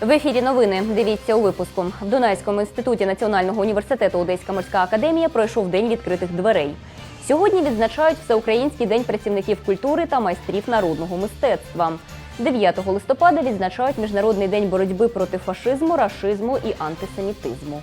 В ефірі новини. Дивіться у випуску. В Дунайському інституті Національного університету Одеська морська академія пройшов день відкритих дверей. Сьогодні відзначають Всеукраїнський день працівників культури та майстрів народного мистецтва. 9 листопада відзначають Міжнародний день боротьби проти фашизму, рашизму і антисемітизму.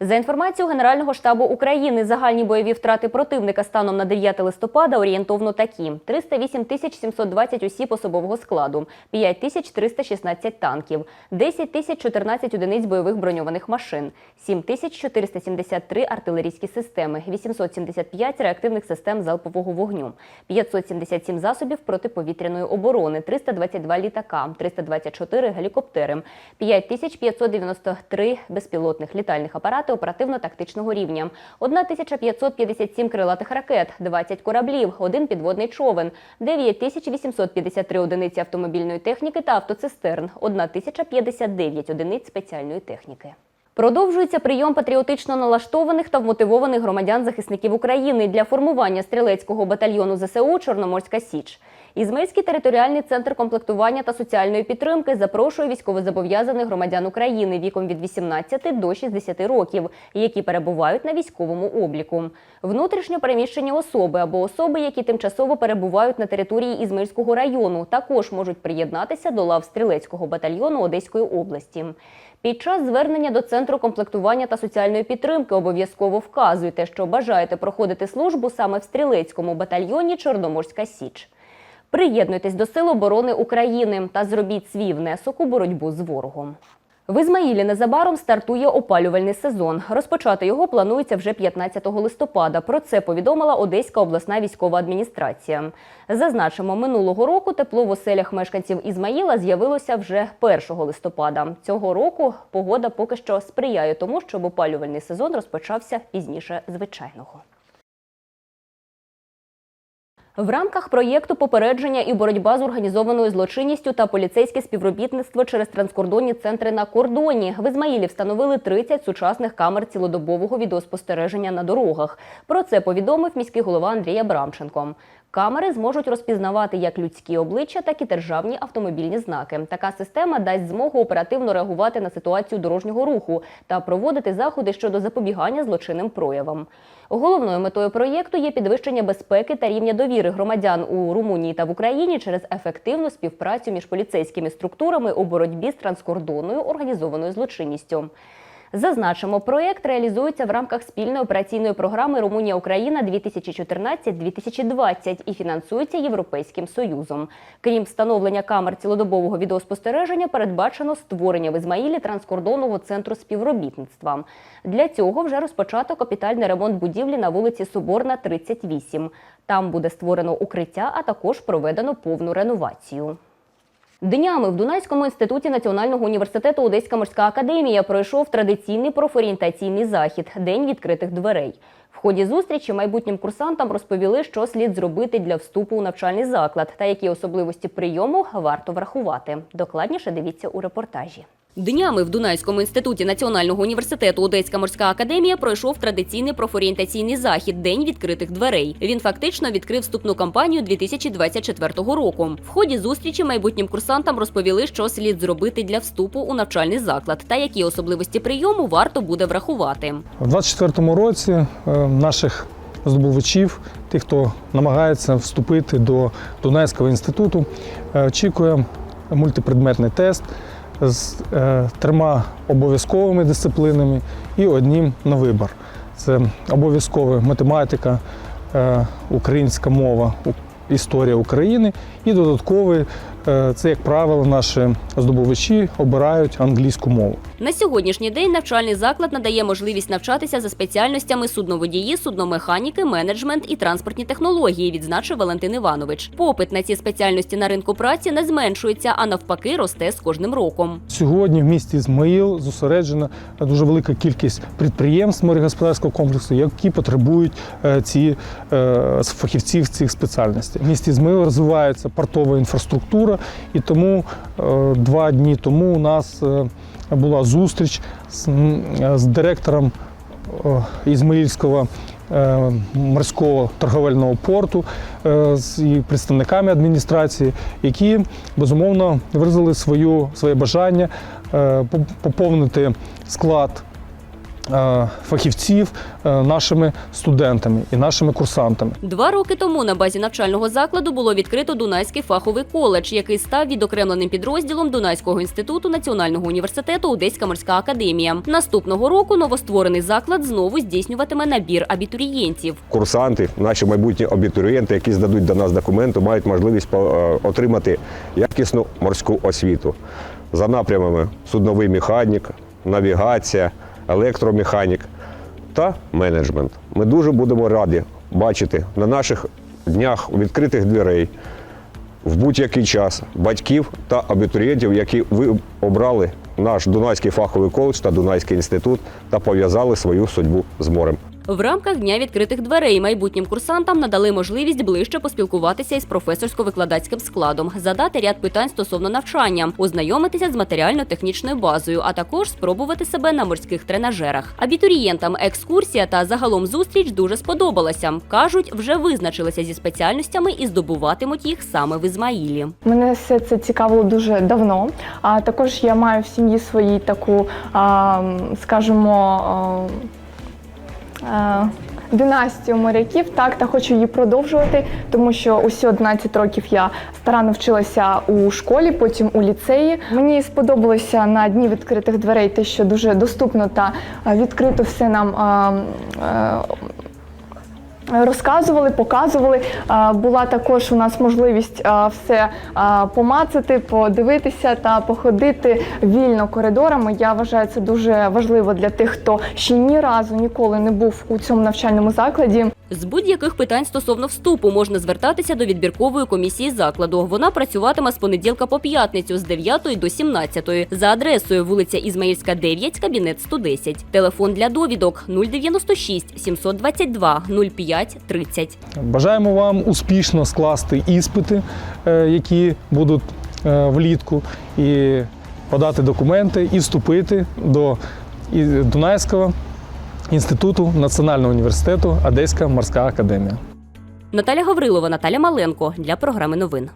За інформацією Генерального штабу України, загальні бойові втрати противника станом на 9 листопада орієнтовно такі: 308 тисяч 720 осіб особового складу, 5 тисяч 316 танків, 10 тисяч 14 одиниць бойових броньованих машин, 7 тисяч 473 артилерійські системи, 875 реактивних систем залпового вогню, 577 засобів протиповітряної оборони, 322 літака, 324 гелікоптери, 5593 безпілотних літальних апаратів оперативно-тактичного рівня, 1557 крилатих ракет, 20 кораблів, один підводний човен, 9853 одиниці автомобільної техніки та автоцистерн, 1059 одиниць спеціальної техніки. Продовжується прийом патріотично налаштованих та вмотивованих громадян-захисників України для формування стрілецького батальйону ЗСУ Чорноморська Січ. Ізмельський територіальний центр комплектування та соціальної підтримки запрошує військовозобов'язаних громадян України віком від 18 до 60 років, які перебувають на військовому обліку. Внутрішньо переміщені особи або особи, які тимчасово перебувають на території Ізмельського району, також можуть приєднатися до лав стрілецького батальйону Одеської області. Під час звернення до центру комплектування та соціальної підтримки обов'язково вказуйте, що бажаєте проходити службу саме в стрілецькому батальйоні Чорноморська Січ. Приєднуйтесь до Сил оборони України та зробіть свій внесок у боротьбу з ворогом. В Ізмаїлі незабаром стартує опалювальний сезон. Розпочати його планується вже 15 листопада. Про це повідомила Одеська обласна військова адміністрація. Зазначимо, минулого року тепло в оселях мешканців Ізмаїла з'явилося вже 1 листопада. Цього року погода поки що сприяє тому, щоб опалювальний сезон розпочався пізніше звичайного. В рамках проєкту попередження і боротьба з організованою злочинністю та поліцейське співробітництво через транскордонні центри на кордоні в Ізмаїлі встановили 30 сучасних камер цілодобового відеоспостереження на дорогах. Про це повідомив міський голова Андрій Абрамченко. Камери зможуть розпізнавати як людські обличчя, так і державні автомобільні знаки. Така система дасть змогу оперативно реагувати на ситуацію дорожнього руху та проводити заходи щодо запобігання злочинним проявам. Головною метою проєкту є підвищення безпеки та рівня довіри громадян у Румунії та в Україні через ефективну співпрацю між поліцейськими структурами у боротьбі з транскордонною організованою злочинністю. Зазначимо, проєкт реалізується в рамках спільної операційної програми Румунія Україна 2014-2020 і фінансується Європейським Союзом. Крім встановлення камер цілодобового відеоспостереження, передбачено створення в Ізмаїлі транскордонного центру співробітництва. Для цього вже розпочато капітальний ремонт будівлі на вулиці Соборна, 38. Там буде створено укриття, а також проведено повну реновацію. Днями в Дунайському інституті Національного університету Одеська морська академія пройшов традиційний профорієнтаційний захід День відкритих дверей. В ході зустрічі майбутнім курсантам розповіли, що слід зробити для вступу у навчальний заклад та які особливості прийому варто врахувати. Докладніше дивіться у репортажі. Днями в Дунайському інституті Національного університету Одеська морська академія пройшов традиційний профорієнтаційний захід День відкритих дверей. Він фактично відкрив вступну кампанію 2024 року. В ході зустрічі майбутнім курсантам розповіли, що слід зробити для вступу у навчальний заклад та які особливості прийому варто буде врахувати. У 2024 році е, наших здобувачів, тих, хто намагається вступити до Дунайського інституту, е, очікує мультипредметний тест з е, трьома обов'язковими дисциплінами і одним на вибір. Це обов'язкова математика, е, українська мова, історія України і додатковий це, як правило, наші здобувачі обирають англійську мову. На сьогоднішній день навчальний заклад надає можливість навчатися за спеціальностями судноводії, судномеханіки, менеджмент і транспортні технології, відзначив Валентин Іванович. Попит на ці спеціальності на ринку праці не зменшується, а навпаки, росте з кожним роком. Сьогодні в місті Ізмаїл зосереджена дуже велика кількість підприємств морегосподарського комплексу, які потребують е, ці е, фахівців цих спеціальностей. В місті Ізмаїл розвивається портова інфраструктура, і тому е, два дні тому у нас е, була зустріч з, з директором е, Ізмаїльського морського торговельного порту з представниками адміністрації, які безумовно виразили свою, своє бажання поповнити склад фахівців е, нашими студентами і нашими курсантами. Два роки тому на базі навчального закладу було відкрито Дунайський фаховий коледж, який став відокремленим підрозділом Дунайського інституту Національного університету Одеська морська академія. Наступного року новостворений заклад знову здійснюватиме набір абітурієнтів. курсанти, наші майбутні абітурієнти, які здадуть до нас документи, мають можливість е, отримати якісну морську освіту за напрямами судновий механік, навігація, електромеханік та менеджмент. Ми дуже будемо раді бачити на наших днях відкритих дверей в будь-який час батьків та абітурієнтів, які ви обрали наш Дунайський фаховий коледж та Дунайський інститут та пов'язали свою судьбу з морем. В рамках дня відкритих дверей майбутнім курсантам надали можливість ближче поспілкуватися із професорсько-викладацьким складом, задати ряд питань стосовно навчання, ознайомитися з матеріально-технічною базою, а також спробувати себе на морських тренажерах. Абітурієнтам екскурсія та загалом зустріч дуже сподобалася. кажуть, вже визначилися зі спеціальностями і здобуватимуть їх саме в Ізмаїлі. Мене все це цікавило дуже давно. А також я маю в сім'ї своїй таку, скажімо, династію моряків, так та хочу її продовжувати, тому що усі 11 років я старанно вчилася у школі, потім у ліцеї. Мені сподобалося на дні відкритих дверей те, що дуже доступно та відкрито все нам. Розказували, показували. Була також у нас можливість все помацати, подивитися та походити вільно коридорами. Я вважаю це дуже важливо для тих, хто ще ні разу ніколи не був у цьому навчальному закладі. З будь-яких питань стосовно вступу можна звертатися до відбіркової комісії закладу. Вона працюватиме з понеділка по п'ятницю з 9 до 17 за адресою вулиця Ізмаїльська, 9, кабінет 110. Телефон для довідок 096 722 05 30. Бажаємо вам успішно скласти іспити, е, які будуть е, влітку, і подати документи, і вступити до Дунайського інституту Національного університету Одеська морська академія. Наталя Гаврилова, Наталя Маленко для програми новин.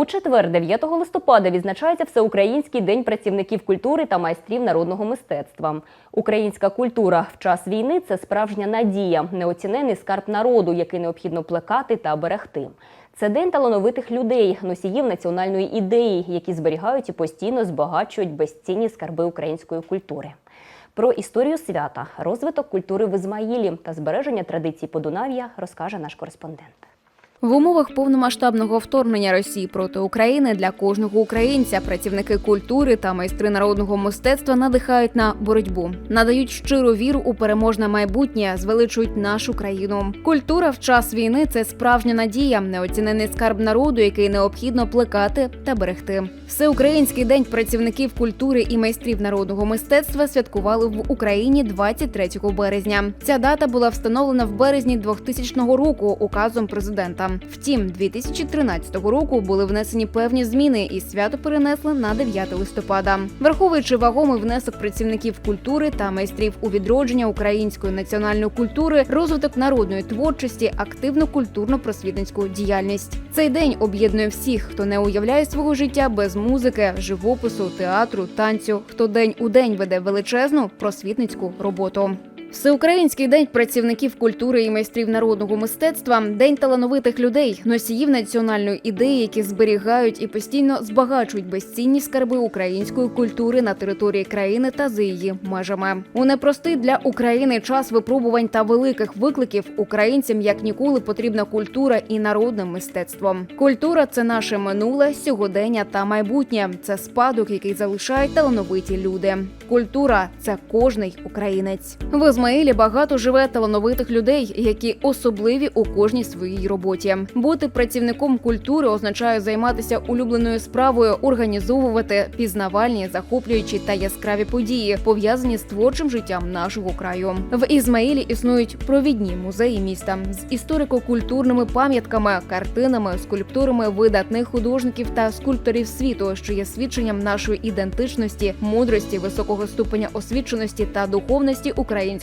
У четвер, 9 листопада, відзначається Всеукраїнський день працівників культури та майстрів народного мистецтва. Українська культура в час війни це справжня надія, неоцінений скарб народу, який необхідно плекати та берегти. Це день талановитих людей, носіїв національної ідеї, які зберігають і постійно збагачують безцінні скарби української культури. Про історію свята, розвиток культури в Ізмаїлі та збереження традицій Подунав'я розкаже наш кореспондент. В умовах повномасштабного вторгнення Росії проти України для кожного українця працівники культури та майстри народного мистецтва надихають на боротьбу, надають щиру віру у переможне майбутнє, звеличують нашу країну. Культура в час війни це справжня надія, неоцінений скарб народу, який необхідно плекати та берегти. Всеукраїнський день працівників культури і майстрів народного мистецтва святкували в Україні 23 березня. Ця дата була встановлена в березні 2000 року указом президента. Втім, 2013 року були внесені певні зміни, і свято перенесли на 9 листопада. Враховуючи вагомий внесок працівників культури та майстрів у відродження української національної культури, розвиток народної творчості, активну культурно-просвітницьку діяльність. Цей день об'єднує всіх, хто не уявляє свого життя без музики, живопису, театру, танцю, хто день у день веде величезну просвітницьку роботу. Всеукраїнський день працівників культури і майстрів народного мистецтва день талановитих людей, носіїв національної ідеї, які зберігають і постійно збагачують безцінні скарби української культури на території країни та за її межами. У непростий для України час випробувань та великих викликів українцям як ніколи потрібна культура і народне мистецтво. Культура це наше минуле, сьогодення та майбутнє. Це спадок, який залишають талановиті люди. Культура це кожний українець. В Ізмаїлі багато живе талановитих людей, які особливі у кожній своїй роботі. Бути працівником культури означає займатися улюбленою справою, організовувати пізнавальні, захоплюючі та яскраві події, пов'язані з творчим життям нашого краю. В Ізмаїлі існують провідні музеї міста з історико-культурними пам'ятками, картинами, скульптурами видатних художників та скульпторів світу, що є свідченням нашої ідентичності, мудрості, високого ступеня освіченості та духовності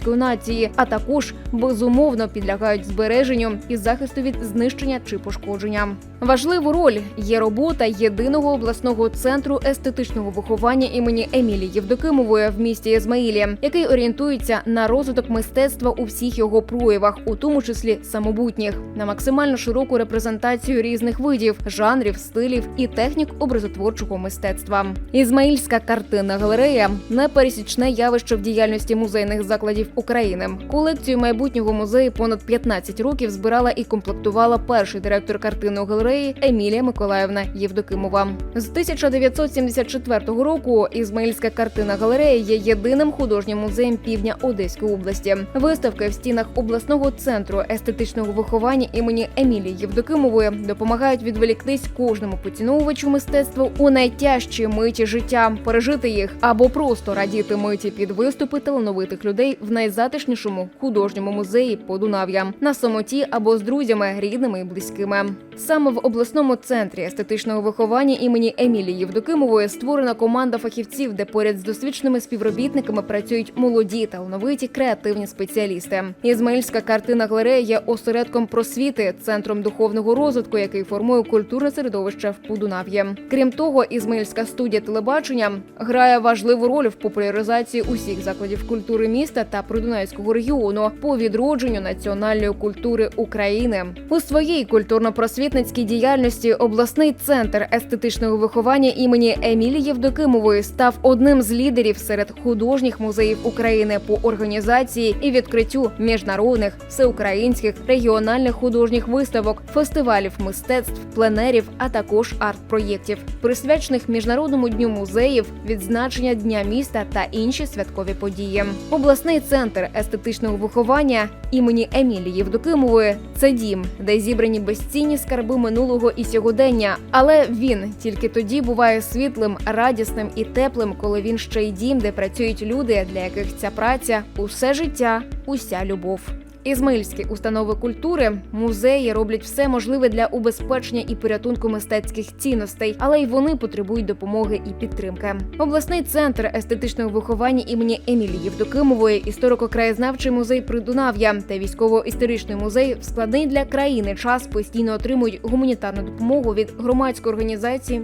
української нації, а також безумовно підлягають збереженню і захисту від знищення чи пошкодження. Важливу роль є робота єдиного обласного центру естетичного виховання імені Емілії Євдокимової в місті Ізмаїлі, який орієнтується на розвиток мистецтва у всіх його проявах, у тому числі самобутніх, на максимально широку репрезентацію різних видів, жанрів, стилів і технік образотворчого мистецтва. Ізмаїльська картинна галерея непересічне явище в діяльності музейних закладів України. Колекцію майбутнього музею понад 15 років збирала і комплектувала перший директор картинної галереї Емілія Миколаївна Євдокимова. З 1974 року Ізмаїльська картинна галерея є єдиним художнім музеєм півдня Одеської області. Виставки в стінах обласного центру естетичного виховання імені Емілії Євдокимової допомагають відволіктись кожному поціновувачу мистецтва у найтяжчі миті життя, пережити їх або просто радіти миті під виступи талановитих людей в найзатишнішому художньому музеї Подунав'я на самоті або з друзями, рідними і близькими. Саме в обласному центрі естетичного виховання імені Емілії Євдокимової створена команда фахівців, де поряд з досвідченими співробітниками працюють молоді, талановиті, креативні спеціалісти. Ізмаїльська картина галерея є осередком просвіти, центром духовного розвитку, який формує культурне середовище в Подунав'ї. Крім того, Ізмаїльська студія телебачення грає важливу роль в популяризації усіх закладів культури міста та Придунайського регіону по відродженню національної культури України у своїй культурно-просвітницькій діяльності. Обласний центр естетичного виховання імені Емілії Євдокимової став одним з лідерів серед художніх музеїв України по організації і відкриттю міжнародних, всеукраїнських, регіональних художніх виставок, фестивалів мистецтв, пленерів, а також арт-проєктів, присвячених міжнародному дню музеїв, відзначення дня міста та інші святкові події. Обласний центр естетичного виховання імені Емілії Євдокимової це дім, де зібрані безцінні скарби минулого і сьогодення. Але він тільки тоді буває світлим, радісним і теплим, коли він ще й дім, де працюють люди, для яких ця праця усе життя, уся любов. Ізмаїльські установи культури, музеї роблять все можливе для убезпечення і порятунку мистецьких цінностей, але й вони потребують допомоги і підтримки. Обласний центр естетичного виховання імені Емілії Євдокимової, історико-краєзнавчий музей Придунав'я та військово-історичний музей в складний для країни час постійно отримують гуманітарну допомогу від громадської організації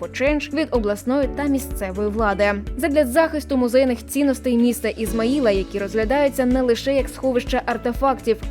for Change, від обласної та місцевої влади задля захисту музейних цінностей міста Ізмаїла, які розглядаються не лише як сховище артефактів,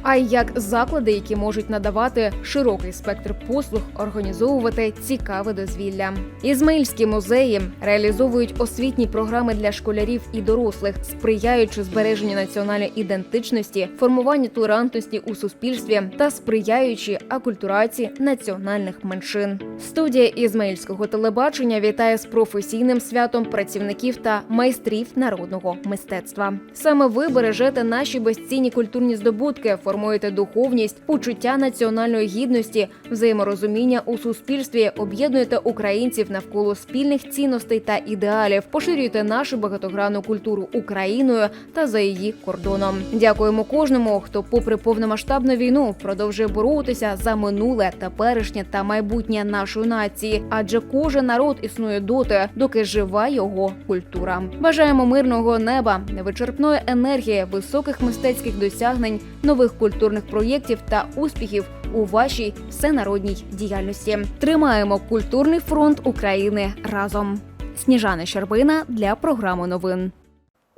а й як заклади, які можуть надавати широкий спектр послуг, організовувати цікаве дозвілля. Ізмаїльські музеї реалізовують освітні програми для школярів і дорослих, сприяючи збереженню національної ідентичності, формуванню толерантності у суспільстві та сприяючи акультурації національних меншин. Студія Ізмаїльського телебачення вітає з професійним святом працівників та майстрів народного мистецтва. Саме ви бережете наші безцінні культурні здобутки, формуєте духовність, почуття національної гідності, взаєморозуміння у суспільстві, об'єднуєте українців навколо спільних цінностей та ідеалів, поширюєте нашу багатогранну культуру Україною та за її кордоном. Дякуємо кожному, хто, попри повномасштабну війну, продовжує боротися за минуле, теперішнє та майбутнє нашої нації, адже кожен народ існує доти, доки жива його культура. Бажаємо мирного неба, невичерпної енергії, високих мистецьких досягнень, нових культурних проєктів та успіхів у вашій всенародній діяльності. Тримаємо культурний фронт України разом. Сніжана Щербина для програми новин.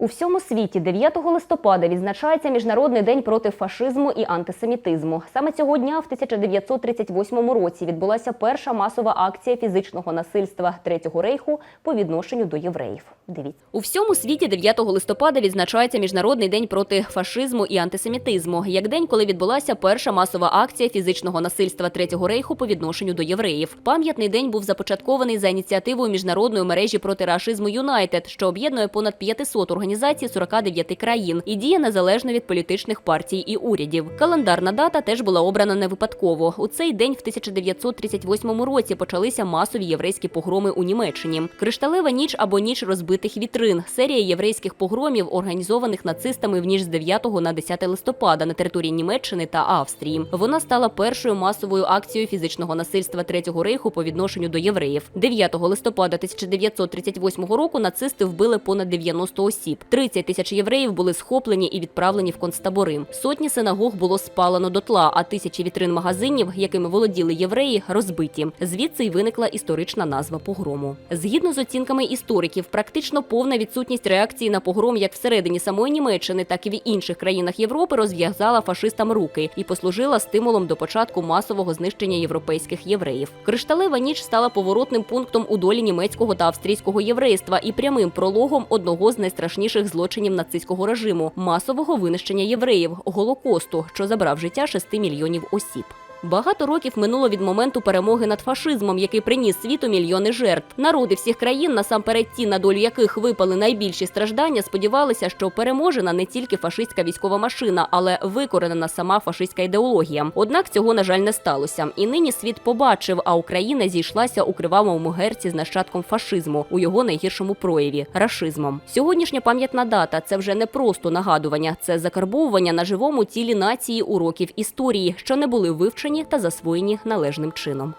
У всьому світі 9 листопада відзначається Міжнародний день проти фашизму і антисемітизму. Саме цього дня в 1938 році відбулася перша масова акція фізичного насильства Третього рейху по відношенню до євреїв. Дивіться. У всьому світі 9 листопада відзначається Міжнародний день проти фашизму і антисемітизму, як день, коли відбулася перша масова акція фізичного насильства Третього рейху по відношенню до євреїв. Пам'ятний день був започаткований за ініціативою міжнародної мережі проти рашизму Юнайтед, що об'єднує понад 500 організацій 49 країн і діє незалежно від політичних партій і урядів. Календарна дата теж була обрана не випадково. У цей день в 1938 році почалися масові єврейські погроми у Німеччині. Кришталева ніч або ніч розбитих вітрин серія єврейських погромів, організованих нацистами в ніч з 9 на 10 листопада на території Німеччини та Австрії. Вона стала першою масовою акцією фізичного насильства Третього рейху по відношенню до євреїв. 9 листопада 1938 року нацисти вбили понад 90 осіб. 30 тисяч євреїв були схоплені і відправлені в концтабори. Сотні синагог було спалено дотла, а тисячі вітрин магазинів, якими володіли євреї, розбиті. Звідси й виникла історична назва погрому. Згідно з оцінками істориків, практично повна відсутність реакції на погром як всередині самої Німеччини, так і в інших країнах Європи розв'язала фашистам руки і послужила стимулом до початку масового знищення європейських євреїв. Кришталева ніч стала поворотним пунктом у долі німецького та австрійського єврейства і прямим прологом одного з найстрашніших злочинів нацистського режиму масового винищення євреїв голокосту, що забрав життя 6 мільйонів осіб. Багато років минуло від моменту перемоги над фашизмом, який приніс світу мільйони жертв. Народи всіх країн, насамперед ті, на долю яких випали найбільші страждання, сподівалися, що переможена не тільки фашистська військова машина, але викоренена сама фашистська ідеологія. Однак цього на жаль не сталося. І нині світ побачив, а Україна зійшлася у кривавому герці з нащадком фашизму у його найгіршому прояві рашизмом. Сьогоднішня пам'ятна дата це вже не просто нагадування, це закарбовування на живому тілі нації уроків історії, що не були вивчені та засвоєні належним чином.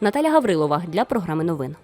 Наталя Гаврилова для програми новин.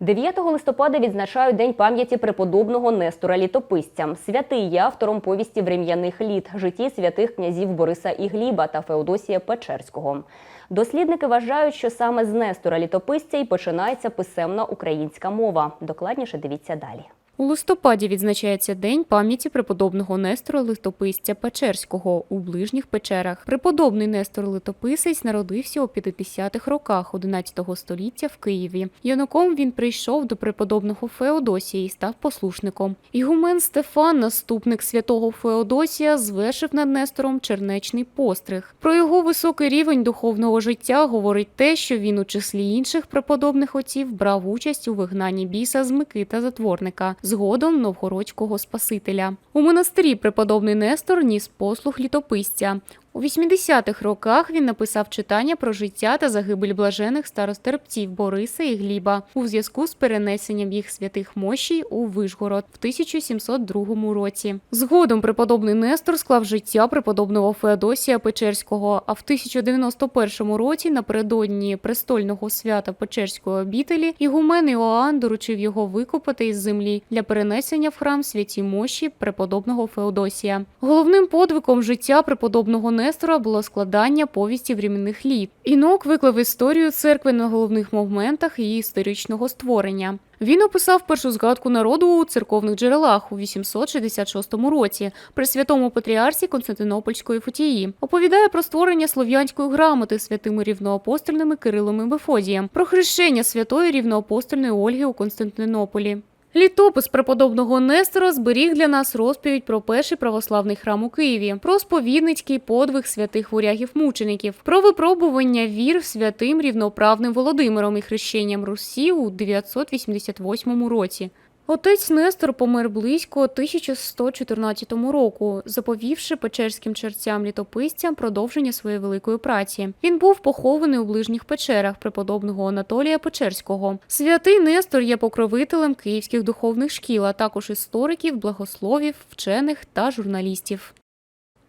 9 листопада відзначають День пам'яті преподобного Нестора Літописця. Святий є автором повісті врем'яних літ житті святих князів Бориса і Гліба та Феодосія Печерського. Дослідники вважають, що саме з Нестора Літописця і починається писемна українська мова. Докладніше дивіться далі. У листопаді відзначається День пам'яті преподобного Нестора Литописця Печерського у ближніх печерах. Преподобний Нестор Литописець народився у 50-х роках 11 століття в Києві. Юнаком він прийшов до преподобного Феодосія і став послушником. Ігумен Стефан, наступник святого Феодосія, звершив над Нестором чернечний постриг. Про його високий рівень духовного життя говорить те, що він у числі інших преподобних отців брав участь у вигнанні біса з Микита затворника згодом новгородського спасителя. У монастирі преподобний Нестор ніс послуг літописця. У 80-х роках він написав читання про життя та загибель блажених старостерпців Бориса і Гліба у зв'язку з перенесенням їх святих мощей у Вишгород в 1702 році. Згодом преподобний Нестор склав життя преподобного Феодосія Печерського, а в 1091 році напередодні престольного свята Печерської обітелі ігумен Іоанн доручив його викопати із землі для перенесення в храм святі мощі преподобного Феодосія. Головним подвигом життя преподобного Нестора було складання повісті временних літ. Інок виклав історію церкви на головних моментах її історичного створення. Він описав першу згадку народу у церковних джерелах у 866 році при святому патріарсі Константинопольської Фотії. Оповідає про створення слов'янської грамоти святими рівноапостольними Кирилом і Мефодієм, про хрещення святої рівноапостольної Ольги у Константинополі. Літопис преподобного Нестора зберіг для нас розповідь про перший православний храм у Києві, про сповідницький подвиг святих вурягів-мучеників, про випробування вір святим рівноправним Володимиром і хрещенням Русі у 988 році. Отець Нестор помер близько 1114 року, заповівши печерським черцям літописцям продовження своєї великої праці. Він був похований у ближніх печерах преподобного Анатолія Печерського. Святий Нестор є покровителем київських духовних шкіл, а також істориків, благословів, вчених та журналістів.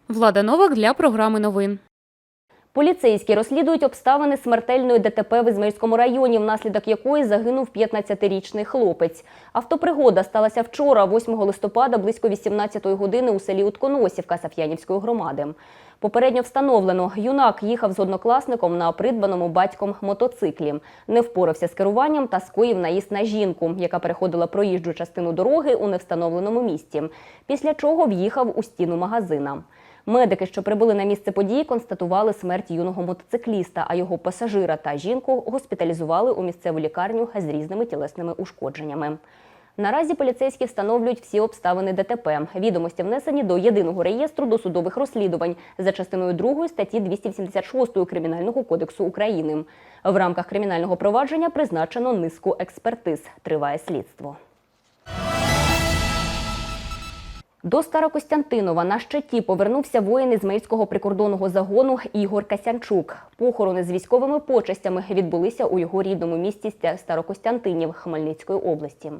Влада Новак для програми новин. Поліцейські розслідують обставини смертельної ДТП в Ізмаїльському районі, внаслідок якої загинув 15-річний хлопець. Автопригода сталася вчора, 8 листопада, близько 18-ї години у селі Утконосівка Саф'янівської громади. Попередньо встановлено, юнак їхав з однокласником на придбаному батьком мотоциклі. Не впорався з керуванням та скоїв наїзд на жінку, яка переходила проїжджу частину дороги у невстановленому місці. Після чого в'їхав у стіну магазина. Медики, що прибули на місце події, констатували смерть юного мотоцикліста, а його пасажира та жінку госпіталізували у місцеву лікарню з різними тілесними ушкодженнями. Наразі поліцейські встановлюють всі обставини ДТП. Відомості внесені до єдиного реєстру досудових розслідувань за частиною 2 статті 286 Кримінального кодексу України. В рамках кримінального провадження призначено низку експертиз. Триває слідство. До Старокостянтинова на щиті повернувся воїн Ізмаїльського прикордонного загону Ігор Касянчук. Похорони з військовими почестями відбулися у його рідному місті Старокостянтинів Хмельницької області.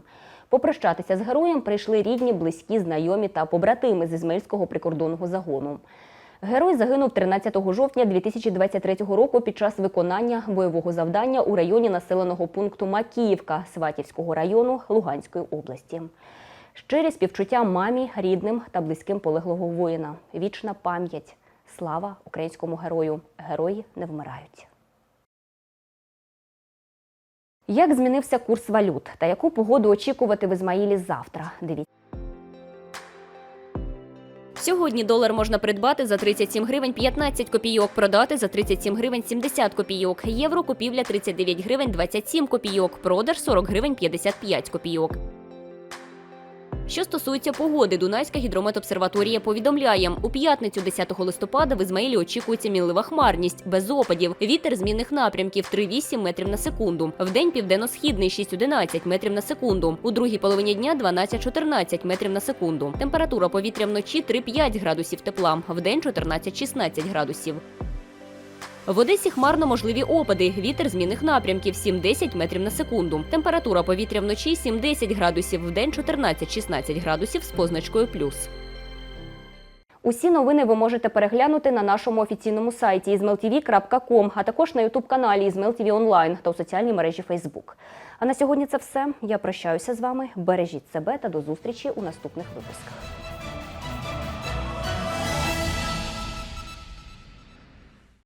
Попрощатися з героєм прийшли рідні, близькі, знайомі та побратими з Ізмаїльського прикордонного загону. Герой загинув 13 жовтня 2023 року під час виконання бойового завдання у районі населеного пункту Макіївка Сватівського району Луганської області. Щирі співчуття мамі, рідним та близьким полеглого воїна. Вічна пам'ять. Слава українському герою. Герої не вмирають. Як змінився курс валют та яку погоду очікувати в Ізмаїлі завтра? Дивіться. Сьогодні долар можна придбати за 37 гривень 15 копійок, продати за 37 гривень 70 копійок. Євро купівля 39 гривень 27 копійок, продаж 40 гривень 55 копійок. Що стосується погоди, Дунайська гідрометобсерваторія повідомляє, у п'ятницю 10 листопада в Ізмаїлі очікується мінлива хмарність, без опадів. Вітер змінних напрямків 3,8 метрів на секунду. Вдень південно-східний 6,11 метрів на секунду. У другій половині дня 12-14 метрів на секунду. Температура повітря вночі 3-5 градусів тепла, вдень 14-16 градусів. В Одесі хмарно можливі опади. Вітер змінних напрямків 7-10 метрів на секунду. Температура повітря вночі 7-10 градусів, вдень 14-16 градусів з позначкою плюс. Усі новини ви можете переглянути на нашому офіційному сайті izmailtv.com, а також на ютуб-каналі IzmailTV Онлайн та у соціальній мережі Facebook. А на сьогодні це все. Я прощаюся з вами. Бережіть себе та до зустрічі у наступних випусках.